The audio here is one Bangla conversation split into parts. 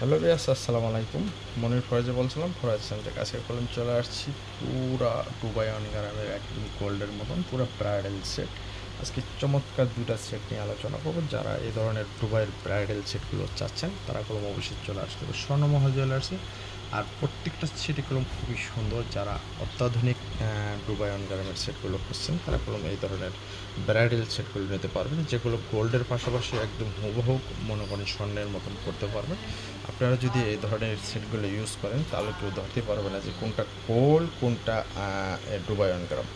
হ্যালো বিয়াস আসসালামু আলাইকুম। মনির ফরাজে বলছিলাম, ফরাজ সেন্টার কাছে কলম চলে আসছি। পুরা দুবাই অনিগারামের একদম গোল্ডের মতন, পুরো ব্রাইডাল সেট। আজকে চমৎকার দুটা সেট নিয়ে আলোচনা করব। যারা এই ধরনের দুবাইয়ের ব্রাইডাল সেটগুলো চাচ্ছেন, তারা কলম অবশ্যই চলে আসতে হবে স্বর্ণমহল জুয়েলার্সে আর প্রত্যেকটা সেটই কলম খুবই সুন্দর, যারা অত্যাধুনিক দুবাই অনগারামের সেটগুলো খুঁজছেন, তারা কলম এই ধরনের ব্রাইডাল সেটগুলো নিতে পারবেন। যেগুলো গোল্ডের পাশাপাশি একদম হুবহু মনে করেন স্বর্ণের মতন করতে পারবেন। আপনারা যদি এই ধরনের সেটগুলো ইউজ করেন, তাহলে কেউ ধরতে পারবে না যে কোনটা গোল্ড কোনটা দুবাই অনগারাম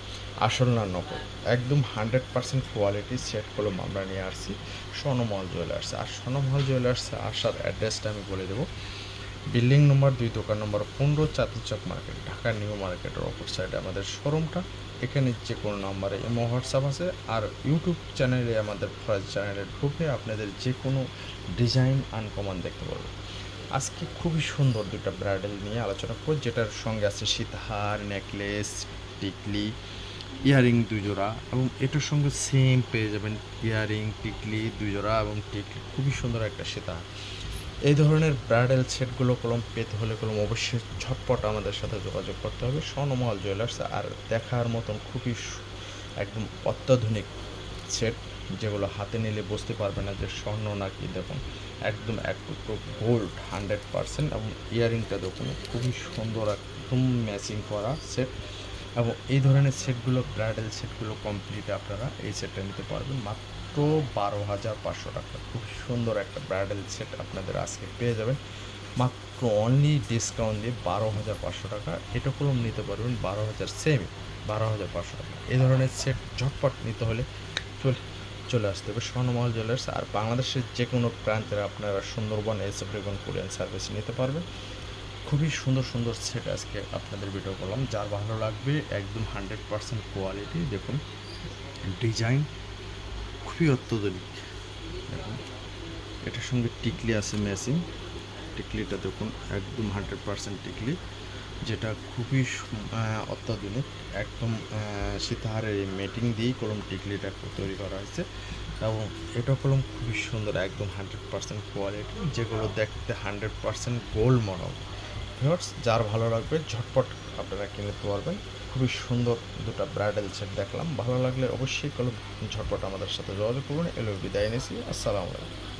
আসল না নকল। একদম হান্ড্রেড পার্সেন্ট কোয়ালিটি সেটগুলো আমরা নিয়ে আসছি। স্বর্ণমহল জুয়েলার্স। আর স্বর্ণমহল জুয়েলার্সে আসার অ্যাড্রেসটা আমি বলে দেবো। বিল্ডিং নম্বর, দুই দোকান নম্বর, পনেরো চাঁদচক মার্কেট, ঢাকা নিউ মার্কেটের অপর সাইডে আমাদের শোরুমটা। এখানে যে কোনো নাম্বারে এমো হোয়াটসঅ্যাপ আছে। আর ইউটিউব চ্যানেলে আমাদের ফরাজ চ্যানেলে ঢুকে আপনাদের যে কোনো ডিজাইন আনকমন দেখতে পারবেন আজকে খুবই সুন্দর দুটা ব্রাইডাল নিয়ে আলোচনা করব, যেটার সঙ্গে আছে সীতাহার, নেকলেস, টিকলি ইয়ারিং দুই জোড়া এবং এটার সঙ্গে সেম পেয়ে যাবেন ইয়ারিং, টিকলি দুই জোড়া এবং টিকলি। খুবই সুন্দর একটা সীতাহার এই ধরনের ব্রাইডাল সেটগুলো কলম পেতে হলে কলম অবশ্যই ঝটপট আমাদের সাথে যোগাযোগ করতে হবে। স্বর্ণমহল জুয়েলার্স আর দেখার মতন খুবই একদম অত্যাধুনিক সেট যেগুলো হাতে নিলে বুঝতে পারবে না যে স্বর্ণ নাকি দেখুন একদম এক টুকরো গোল্ড হান্ড্রেড পারসেন্ট এবং ইয়ারিংটা দেখুন, খুবই সুন্দর, একদম ম্যাচিং করা সেট এবং এই ধরনের সেটগুলো ব্রাইডাল সেটগুলো কমপ্লিট আপনারা এই সেটটা নিতে পারবেন। মাত্র বারো হাজার পাঁচশো টাকা। খুব সুন্দর একটা ব্রাইডাল সেট আপনাদের আজকে পেয়ে যাবেন। মাত্র অনলি ডিসকাউন্ট দিয়ে বারো হাজার পাঁচশো টাকা। এটা নিতে পারবেন বারো হাজার সেম বারো হাজার পাঁচশো টাকা। এই ধরনের সেট ঝটপট নিতে হলে চলে চলে আসতে হবে স্বর্ণমহল জুয়েলার্স আর বাংলাদেশের যে কোনো প্রান্তের আপনারা সুন্দরবন এসএফ রেগুন কোরিয়ান সার্ভিস নিতে পারবেন। খুবই সুন্দর সুন্দর সেট আজকে আপনাদের ভিডিও করলাম। যার ভালো লাগবে একদম হান্ড্রেড পার্সেন্ট কোয়ালিটি দেখুন। ডিজাইন খুবই অত্যাধুনিক। দেখুন এটার সঙ্গে টিকলি আছে ম্যাচিং টিকলিটা দেখুন একদম হান্ড্রেড পার্সেন্ট টিকলি যেটা খুবই অত্যাধুনিক। একদম সীতাহারের এই মেটিং দিয়েই কলম টিকলিটা তৈরি করা হয়েছে। এবং এটা কলম খুবই সুন্দর একদম হান্ড্রেড পার্সেন্ট কোয়ালিটি যেগুলো দেখতে hundred percent gold model viewers, যার ভালো লাগবে, ঝটপট আপনারা কিনে নিতে পারবেন। খুবই সুন্দর দুটো ব্রাইডাল সেট দেখলাম। ভালো লাগলে অবশ্যই কোনো ঝটপট আমাদের সাথে যোগাযোগ করুন। এলো বিদায় নিয়েছি আসসালামু আলাইকুম।